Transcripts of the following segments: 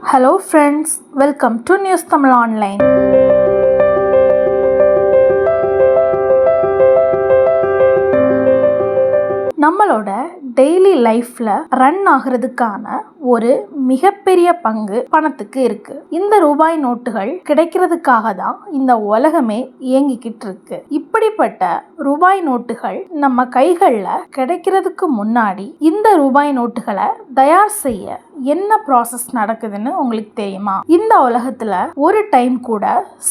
Hello friends welcome to news Tamil online நம்மளோட daily லைஃப்பில் run ஆகிறதுக்கான ஒரு மிகப்பெரிய பங்கு பணத்துக்கு இருக்கு. இந்த ரூபாய் நோட்டுகள் கிடைக்கிறதுக்காக தான் இந்த உலகமே இயங்கிக்கிட்டு இருக்கு. இப்படிப்பட்ட ரூபாய் நோட்டுகள் நம்ம கைகளில் கிடைக்கிறதுக்கு முன்னாடி இந்த ரூபாய் நோட்டுகளை தயார் செய்ய என்ன ப்ராசஸ் நடக்குதுன்னு உங்களுக்கு தெரியுமா? இந்த உலகத்துல ஒரு டைம் கூட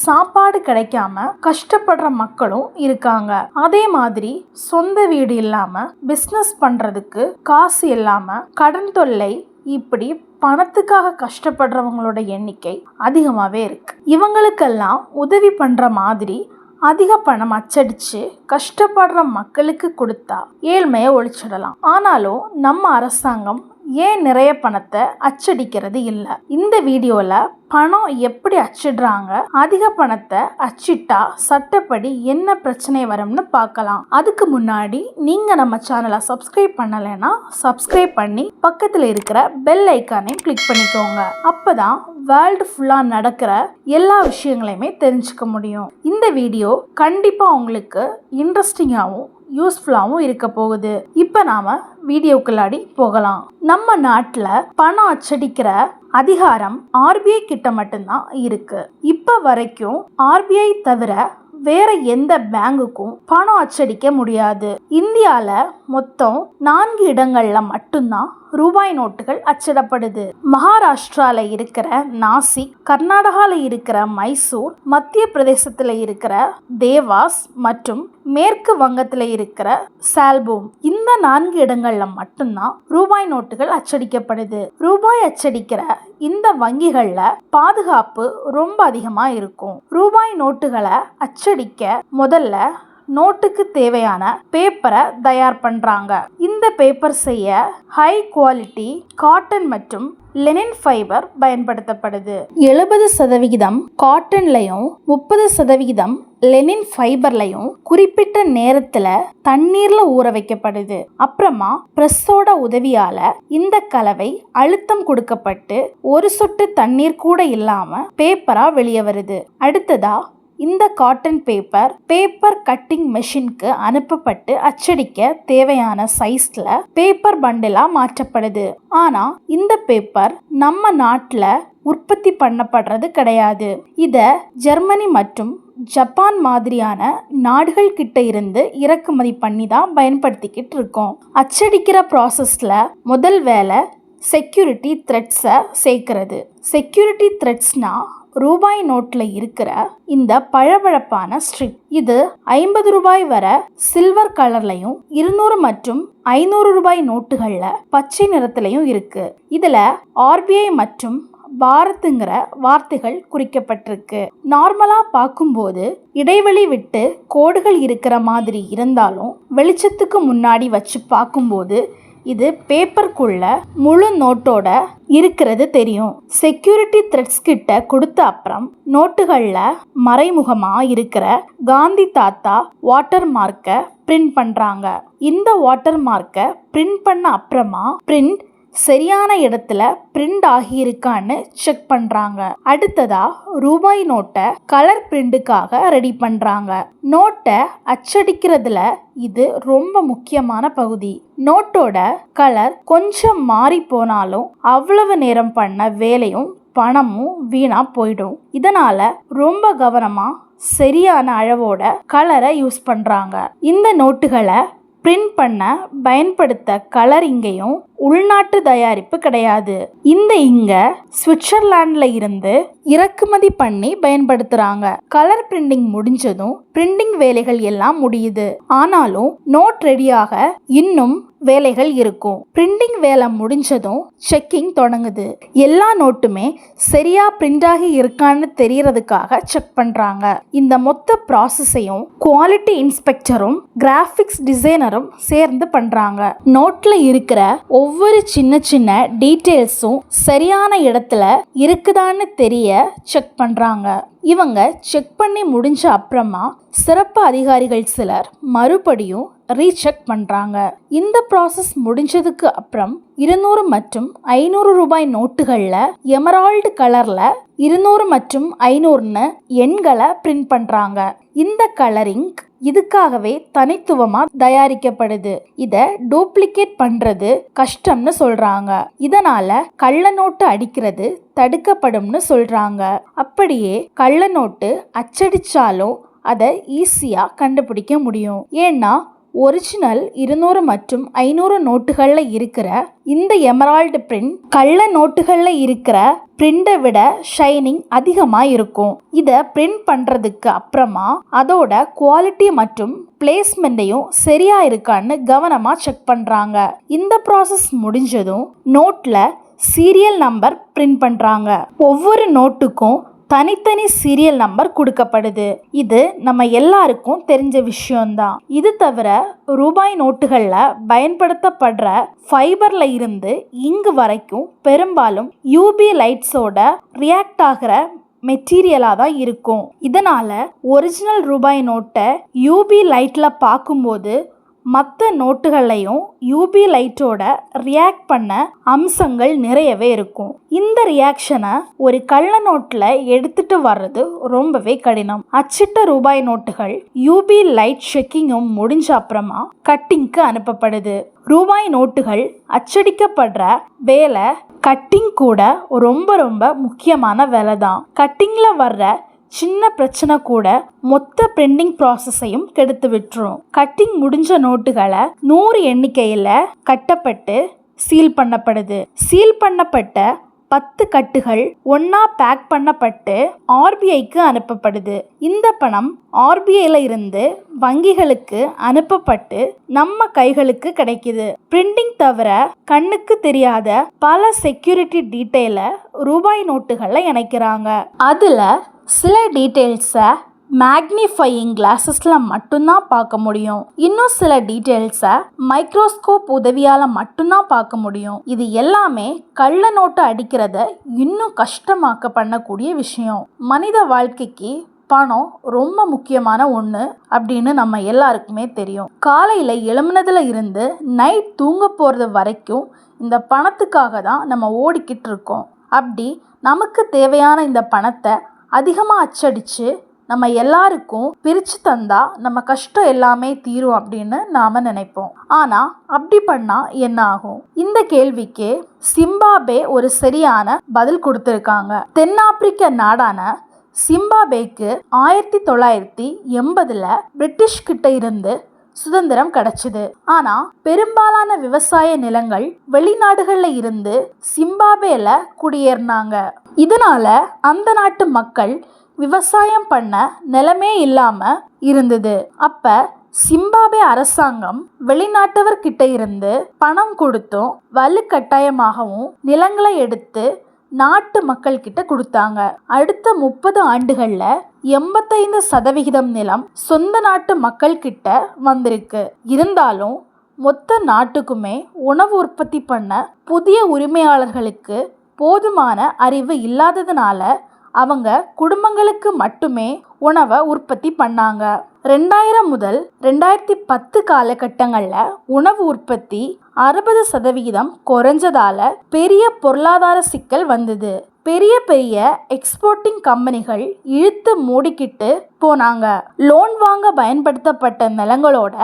சாப்பாடு கிடைக்காம கஷ்டப்படுற மக்களும் இருக்காங்க. அதே மாதிரி சொந்த வீடு இல்லாம பிஸ்னஸ் பண்றதுக்கு காசு இல்லாம கடன் தொல்லை இப்படி பணத்துக்காக கஷ்டப்படுறவங்களோட எண்ணிக்கை அதிகமாகவே இருக்குது இவங்களுக்கெல்லாம் உதவி பண்ணுற மாதிரி அதிக பணம் அச்சடித்து கஷ்டப்படுற மக்களுக்கு கொடுத்தா ஏழ்மையை ஒழிச்சிடலாம். ஆனாலும் நம்ம அரசாங்கம் ஏன் நிறைய பணத்தை அச்சடிக்கிறது இல்லை? இந்த வீடியோவில் பணம் எப்படி அச்சிடுறாங்க? அதிக பணத்தை அச்சிட்டா சட்டப்படி என்ன பிரச்சனை வரும்னு பார்க்கலாம். அதுக்கு முன்னாடி நீங்க நம்ம சேனலை சப்ஸ்கிரைப் பண்ணலைன்னா சப்ஸ்கிரைப் பண்ணி பக்கத்தில் இருக்கிற பெல் ஐக்கானையும் கிளிக் பண்ணிக்கோங்க. அப்பதான் வேர்ல்டு ஃபுல்லாக நடக்கிற எல்லா விஷயங்களையுமே தெரிஞ்சுக்க முடியும். இந்த வீடியோ கண்டிப்பாக உங்களுக்கு இன்ட்ரெஸ்டிங்காகவும் யூஸ்ஃபுல்லாகவும் இருக்க போகுது. இப்போ நாம் வீடியோக்குள்ளாடி போகலாம். நம்ம நாட்டில் பணம் அச்சடிக்கிற அதிகாரம் ஆர்பிஐ கிட்ட மட்டும்தான் இருக்கு. இப்போ வரைக்கும் ஆர்பிஐ தவிர வேற எந்த பேங்குக்கும் பணம் அச்சடிக்க முடியாது. இந்தியாவில் மொத்தம் நான்கு இடங்களில் மட்டும்தான் ரூபாய் நோட்டுகள் அச்சிடப்படுது. மகாராஷ்டிரால இருக்கிற நாசிக் கர்நாடகால இருக்கிற மைசூர் மத்திய பிரதேசத்துல இருக்கிற தேவாஸ் மற்றும் மேற்கு வங்கத்துல இருக்கிற சால்பூம். இந்த நான்கு இடங்கள்ல மட்டும்தான் ரூபாய் நோட்டுகள் அச்சடிக்கப்படுது. ரூபாய் அச்சடிக்கிற இந்த வங்கிகள்ல பாதுகாப்பு ரொம்ப அதிகமா இருக்கும். ரூபாய் நோட்டுகளை அச்சடிக்க முதல்ல நோட்டுக்கு தேவையான பேப்பரை தயார் பண்ணுறாங்க இந்த பேப்பர் செய்ய ஹை குவாலிட்டி காட்டன் மற்றும் லெனின் ஃபைபர் பயன்படுத்தப்படுது. எழுபது சதவிகிதம் காட்டன்லையும் முப்பது சதவிகிதம் லெனின் ஃபைபர்லையும் குறிப்பிட்ட நேரத்தில் தண்ணீரில் ஊற வைக்கப்படுது. அப்புறமா ப்ரெஸ்ஸோட உதவியால் இந்த கலவை அழுத்தம் கொடுக்கப்பட்டு ஒரு சொட்டு தண்ணீர் கூட இல்லாமல் பேப்பராக வெளியே வருது. அடுத்ததா இந்த காட்டன் பேப்பர் பேப்பர் கட்டிங் மெஷினுக்கு அனுப்பப்பட்டு அச்சடிக்க தேவையான சைஸ்ல பேப்பர் பண்டிலா மாற்றப்படுது. ஆனா இந்த பேப்பர் நம்ம நாட்டில் உற்பத்தி பண்ணப்படுறது கிடையாது. இத ஜெர்மனி மற்றும் ஜப்பான் மாதிரியான நாடுகள் கிட்ட இருந்து இறக்குமதி பண்ணி தான் பயன்படுத்திக்கிட்டு இருக்கோம். அச்சடிக்கிற ப்ராசஸ்ல முதல் வேலை செக்யூரிட்டி த்ரெட்ஸை சேர்க்கிறது. செக்யூரிட்டி த்ரெட்ஸ்னால் ரூபாய் நோட்டில் இருக்கிற இந்த பளபளப்பான ஸ்ட்ரிப் இது ஐம்பது ரூபாய் வர சில்வர் கலர்லையும் இருநூறு மற்றும் ஐநூறு ரூபாய் நோட்டுகளில் பச்சை நிறத்திலையும் இருக்கு. இதில் ஆர்பிஐ மற்றும் பாரத்துங்கிற வார்த்தைகள் குறிக்கப்பட்டிருக்கு. நார்மலா பார்க்கும்போது இடைவெளி விட்டு கோடுகள் இருக்கிற மாதிரி இருந்தாலும் வெளிச்சத்துக்கு முன்னாடி வச்சு பார்க்கும்போது இது பேப்பருக்குள்ள முழு நோட்டோட இருக்கிறது தெரியும். செக்யூரிட்டி த்ரெட்ஸ் கிட்ட கொடுத்த அப்புறம் நோட்டுகளில் மறைமுகமாக இருக்கிற காந்தி தாத்தா வாட்டர் மார்க்கை பிரிண்ட் பண்ணுறாங்க இந்த வாட்டர் மார்க்கை பிரிண்ட் பண்ண அப்புறமா பிரிண்ட் சரியான இடத்துல பிரிண்ட் ஆகியிருக்கான்னு செக் பண்ணுறாங்க அடுத்ததா ரூபாய் நோட்டை கலர் பிரிண்ட்டுக்காக ரெடி பண்ணுறாங்க நோட்டை அச்சடிக்கிறதுல இது ரொம்ப முக்கியமான பகுதி. நோட்டோட கலர் கொஞ்சம் மாறி போனாலும் அவ்வளவு நேரம் பண்ண வேலையும் பணமும் வீணா போயிடும். இதனால ரொம்ப கவனமா சரியான அளவோட கலரை யூஸ் பண்றாங்க. இந்த நோட்டுகளை பிரிண்ட் பண்ண பயன்படுத்த கலர் இங்கேயும் உள்நாட்டு தயாரிப்பு கிடையாது. இந்த இங்க சுவிட்சர்லாண்ட்ல இருந்து இறக்குமதி பண்ணி பயன்படுத்துறாங்க. கலர் பிரிண்டிங் முடிஞ்சதும் பிரிண்டிங் வேலைகள் எல்லாம் முடியுது. ஆனாலும் நோட் ரெடியாக இன்னும் வேலைகள் இருக்கும். பிரிண்டிங் வேலை முடிஞ்சதும் செக்கிங் தொடங்குது. எல்லா நோட்டுமே சரியா பிரிண்ட் ஆகி இருக்கான்னு தெரியறதுக்காக செக் பண்றாங்க. இந்த மொத்த ப்ராசஸையும் குவாலிட்டி இன்ஸ்பெக்டரும் கிராஃபிக்ஸ் டிசைனரும் சேர்ந்து பண்றாங்க. நோட்ல இருக்கிற ஒவ்வொரு சின்ன சின்ன டீட்டெயில்ஸும் சரியான இடத்துல இருக்குதான்னு தெரிய செக் பண்றாங்க. இவங்க செக் பண்ணி முடிஞ்ச அப்புறமா சிறப்பு அதிகாரிகள் சிலர் மறுபடியும் ரீசெக் பண்ணுறாங்க இந்த ப்ராசஸ் முடிஞ்சதுக்கு அப்புறம் இருநூறு மற்றும் ஐநூறு ரூபாய் நோட்டுகளில் எமரால்டு கலரில் இருநூறு மற்றும் ஐநூறுன்னு எண்களை பிரிண்ட் பண்ணுறாங்க இந்த கலரிங் இதுக்காகவே தனித்துவமாக தயாரிக்கப்படுது. இதை டூப்ளிகேட் பண்ணுறது கஷ்டம்னு சொல்கிறாங்க இதனால் கள்ள நோட்டு அடிக்கிறது தடுக்கப்படும்னு சொல்கிறாங்க அப்படியே கள்ள நோட்டு அச்சடிச்சாலும் அதை ஈஸியாக கண்டுபிடிக்க முடியும். ஏன்னா ஒரிஜினல் இருநூறு மற்றும் ஐநூறு நோட்டுகளில் இருக்கிற இந்த எமரால்டு பிரிண்ட் கள்ள நோட்டுகளில் இருக்கிற பிரிண்டை விட ஷைனிங் அதிகமாக இருக்கும். இதை பிரிண்ட் பண்ணுறதுக்கு அப்புறமா அதோட குவாலிட்டி மற்றும் பிளேஸ்மெண்ட்டையும் சரியா இருக்கான்னு கவனமாக செக் பண்ணுறாங்க இந்த ப்ராசஸ் முடிஞ்சதும் நோட்டில் சீரியல் நம்பர் பிரிண்ட் பண்ணுறாங்க ஒவ்வொரு நோட்டுக்கும் தனித்தனி சீரியல் நம்பர் கொடுக்கப்படுது. இது நம்ம எல்லாருக்கும் தெரிஞ்ச விஷயம்தான். இது தவிர ரூபாய் நோட்டுகளில் பயன்படுத்தப்படுற ஃபைபர்ல இருந்து இங்கு வரைக்கும் பெரும்பாலும் யூபி லைட்ஸோட ரியாக்ட் ஆகிற மெட்டீரியலாக தான் இருக்கும். இதனால் ஒரிஜினல் ரூபாய் நோட்டை யூபி லைட்டில் பார்க்கும்போது மற்ற நோட்டுகளையும் யூபி லைட்டோட ரியாக்ட் பண்ண அம்சங்கள் நிறையவே இருக்கும். இந்த ரியாக்ஷனை ஒரு கள்ள நோட்டில் எடுத்துட்டு வர்றது ரொம்பவே கடினம். அச்சிட்ட ரூபாய் நோட்டுகள் யூபி லைட் செக்கிங்கும் முடிஞ்ச அப்புறமா கட்டிங்க்கு அனுப்பப்படுது. ரூபாய் நோட்டுகள் அச்சடிக்கப்படுற வேலை கட்டிங் கூட ரொம்ப ரொம்ப முக்கியமான வேலை தான் கட்டிங்கில் வர்ற சின்ன பிரச்சனை கூட மொத்த பிரிண்டிங் ப்ராசஸையும் கெடுத்து விட்டுரும். கட்டிங் முடிஞ்ச நோட்டுகளை நூறு எண்ணிக்கையில் கட்டப்பட்டு சீல் பண்ணப்படுது. சீல் பண்ணப்பட்ட பத்து கட்டுகள் ஒன்னா பேக் பண்ணப்பட்டு ஆர்பிஐக்கு அனுப்பப்படுது. இந்த பணம் ஆர்பிஐல இருந்து வங்கிகளுக்கு அனுப்பப்பட்டு நம்ம கைகளுக்கு கிடைக்குது. பிரிண்டிங் தவிர கண்ணுக்கு தெரியாத பல செக்யூரிட்டி டீட்டெயில ரூபாய் நோட்டுகளை இணைக்கிறாங்க. அதுல சில டீட்டெயில்ஸை மேக்னிஃபையிங் கிளாஸஸில் மட்டும்தான் பார்க்க முடியும். இன்னும் சில டீட்டெயில்ஸை மைக்ரோஸ்கோப் உதவியால் மட்டும்தான் பார்க்க முடியும். இது எல்லாமே கள்ள நோட்டு அடிக்கிறத இன்னும் கஷ்டமாக்க பண்ணக்கூடிய விஷயம். மனித வாழ்க்கைக்கு பணம் ரொம்ப முக்கியமான ஒன்று அப்படின்னு நம்ம எல்லாருக்குமே தெரியும். காலையில் எழும்புனதுல இருந்து நைட் தூங்க போகிறது வரைக்கும் இந்த பணத்துக்காக தான் நம்ம ஓடிக்கிட்டு இருக்கோம். அப்படி நமக்கு தேவையான இந்த பணத்தை அதிகமாக அச்சடித்து நம்ம எல்லாருக்கும் பிரித்து தந்தா நம்ம கஷ்டம் எல்லாமே தீரும் அப்படின்னு நாம் நினைப்போம். ஆனால் அப்படி பண்ணால் என்ன ஆகும்? இந்த கேள்விக்கு சிம்பாபே ஒரு சரியான பதில் கொடுத்துருக்காங்க. தென்னாப்பிரிக்க நாடான சிம்பாபேக்கு ஆயிரத்தி தொள்ளாயிரத்தி எண்பதில் பிரிட்டிஷ் கிட்ட இருந்து சுதந்திரம் கிடைச்சது. ஆனா பெரும்பாலான விவசாய நிலங்கள் வெளிநாடுகள்ல இருந்து சிம்பாபேல குடியேறினாங்க. இதனால அந்த நாட்டு மக்கள் விவசாயம் பண்ண நிலமே இல்லாம இருந்தது. அப்ப சிம்பாபே அரசாங்கம் வெளிநாட்டவர்கிட்ட இருந்து பணம் கொடுத்தும் வலுக்கட்டாயமாகவும் நிலங்களை எடுத்து நாட்டு மக்கள்கிட்ட கொடுத்தாங்க. அடுத்த முப்பது ஆண்டுகள்ல எண்பத்தைந்து சதவிகிதம் நிலம் சொந்த நாட்டு மக்கள்கிட்ட வந்திருக்கு. இருந்தாலும் மொத்த நாட்டுக்குமே உணவு உற்பத்தி பண்ண புதிய உரிமையாளர்களுக்கு போதுமான அறிவு இல்லாததுனால அவங்க குடும்பங்களுக்கு மட்டுமே உணவை உற்பத்தி பண்ணாங்க. ரெண்டாயிரம் முதல் ரெண்டாயிரத்தி பத்து காலகட்டங்களில் உணவு உற்பத்தி அறுபது சதவிகிதம் குறைஞ்சதால பெரிய பொருளாதார சிக்கல் வந்தது. பெரிய பெரிய எக்ஸ்போர்ட்டிங் கம்பெனிகள் இழுத்து மூடிக்கிட்டு போனாங்க. லோன் வாங்க பயன்படுத்தப்பட்ட நிலங்களோட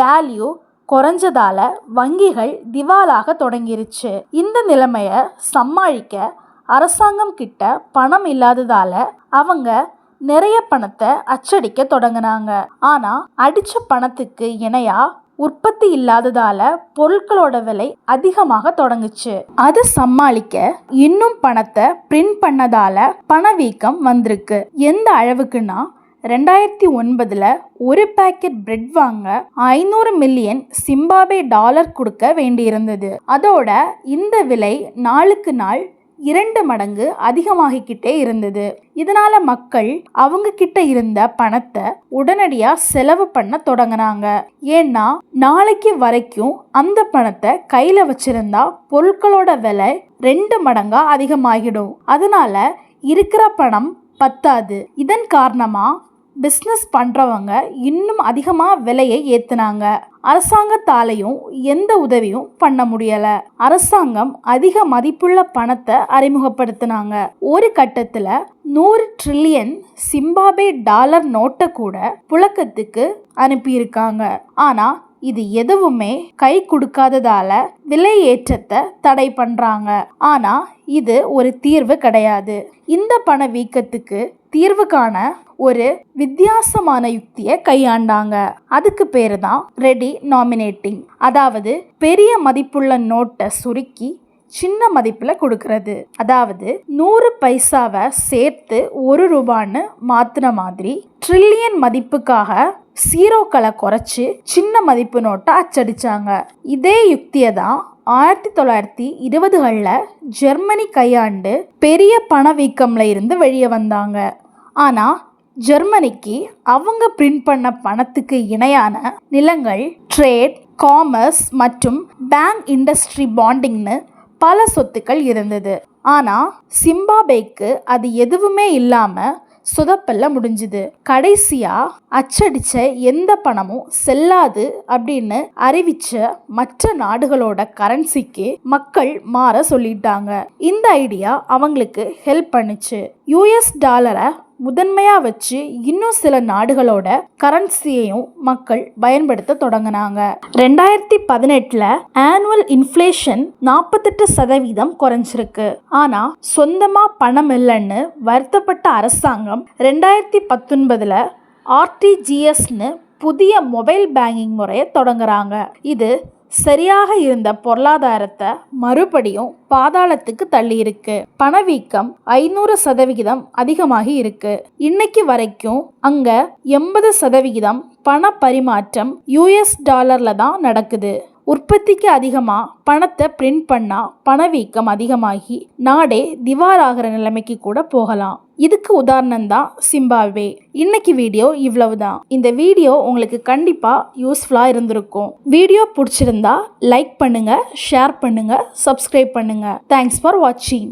வேல்யூ குறைஞ்சதால வங்கிகள் திவாலாக தொடங்கிருச்சு. இந்த நிலைமையை சமாளிக்க அரசாங்கம் கிட்ட பணம் இல்லாததால அவங்க நிறைய பணத்தை அச்சடிக்க தொடங்கினாங்க. ஆனா அடிச்ச பணத்துக்கு இணையா உற்பத்தி இல்லாததால பொருட்களோட விலை அதிகமாக தொடங்குச்சு. அது சமாளிக்க இன்னும் பணத்தை பிரிண்ட் பண்ணதால பணவீக்கம் வந்திருக்கு. எந்த அளவுக்குன்னா ரெண்டாயிரத்தி ஒன்பதில் ஒரு பேக்கெட் பிரெட் வாங்க ஐநூறு மில்லியன் சிம்பாபே டாலர் கொடுக்க வேண்டியிருந்தது. அதோட இந்த விலை நாளுக்கு நாள் இரண்டு மடங்கு அதிகமாகிக்கிட்டே இருந்தது. இதனால மக்கள் அவங்க கிட்ட இருந்த பணத்தை உடனடியா செலவு பண்ண தொடங்கினாங்க. ஏன்னா நாளைக்கு வரைக்கும் அந்த பணத்தை கையில வச்சிருந்தா பொருட்களோட விலை ரெண்டு மடங்கா அதிகமாகிடும். அதனால இருக்கிற பணம் பத்தாது. இதன் காரணமா பிஸ்னஸ் பண்ணுறவங்க இன்னும் அதிகமாக விலையை ஏற்றுனாங்க அரசாங்கத்தாலையும் எந்த உதவியும் பண்ண முடியல. அரசாங்கம் அதிக மதிப்புள்ள பணத்தை அறிமுகப்படுத்தினாங்க. ஒரு கட்டத்துல நூறு ட்ரில்லியன் சிம்பாபே டாலர் நோட்டை கூட புழக்கத்துக்கு அனுப்பியிருக்காங்க. ஆனா இது எதுவுமே கை கொடுக்காததால விலை ஏற்றத்தை தடை பண்றாங்க. ஆனா இது ஒரு தீர்வு கிடையாது. இந்த பணவீக்கத்துக்கு தீர்வு காண ஒரு வித்தியாசமான யுக்தியை கையாண்டாங்க. அதுக்கு பேர் தான் ரெடி நாமினேட்டிங் அதாவது பெரிய மதிப்புள்ள நோட்டை சுருக்கி சின்ன மதிப்பில் கொடுக்கறது. அதாவது நூறு பைசாவை சேர்த்து ஒரு ரூபான்னு மாத்தின மாதிரி ட்ரில்லியன் மதிப்புக்காக சீரோக்களை குறைச்சி சின்ன மதிப்பு நோட்டை அச்சடித்தாங்க இதே யுக்தியை தான் ஆயிரத்தி தொள்ளாயிரத்தி இருபதுகளில் ஜெர்மனி கையாண்டு பெரிய பணவீக்கம்ல இருந்து வெளியே வந்தாங்க. ஆனால் ஜெர்மனிக்கு அவங்க பிரிண்ட் பண்ண பணத்துக்கு இணையான நிலங்கள் ட்ரேட் காமர்ஸ் மற்றும் பேங்க் இண்டஸ்ட்ரி பாண்டிங்னு பல சொத்துக்கள் இருந்தது. ஆனால் சிம்பாபேக்கு அது எதுவுமே இல்லாமல் சுதப்பல்ல முடிஞ்சுது. கடைசியாக அச்சடிச்ச எந்த பணமும் செல்லாது அப்படின்னு அறிவிச்ச மற்ற நாடுகளோட கரன்சிக்கு மக்கள் மாற சொல்லிட்டாங்க. இந்த ஐடியா அவங்களுக்கு ஹெல்ப் பண்ணுச்சு. யூஎஸ் டாலரை முதன்மையாக வச்சு இன்னும் சில நாடுகளோட கரன்சியையும் மக்கள் பயன்படுத்த தொடங்கினாங்க. ரெண்டாயிரத்தி பதினெட்டில் ஆனுவல் இன்ஃப்ளேஷன் நாற்பத்தெட்டு சதவீதம் குறைஞ்சிருக்கு. ஆனால் சொந்தமாக பணம் இல்லைன்னு வருத்தப்பட்ட அரசாங்கம் ரெண்டாயிரத்தி பத்தொன்பதில் ஆர்டிஜிஎஸ்னு புதிய மொபைல் பேங்கிங் முறையை தொடங்குறாங்க. இது சரியாக இருந்த பொருளாதாரத்தை மறுபடியும் பாதாளத்துக்கு தள்ளி இருக்கு பணவீக்கம் ஐநூறு சதவிகிதம் அதிகமாகி இருக்கு. இன்னைக்கு வரைக்கும் அங்க எண்பது சதவிகிதம் பண பரிமாற்றம் யூஎஸ் டாலர்ல தான் நடக்குது. உற்பத்திக்கு அதிகமாக பணத்தை பிரிண்ட் பண்ணால் பணவீக்கம் அதிகமாகி நாடே திவாராகிற நிலைமைக்கு கூட போகலாம். இதுக்கு உதாரணம் தான் சிம்பாவே இன்னைக்கு வீடியோ இவ்வளவுதான். இந்த வீடியோ உங்களுக்கு கண்டிப்பாக யூஸ்ஃபுல்லாக இருந்திருக்கும். வீடியோ பிடிச்சிருந்தா லைக் பண்ணுங்க ஷேர் பண்ணுங்க சப்ஸ்கிரைப் பண்ணுங்க. தேங்க்ஸ் ஃபார் வாட்சிங்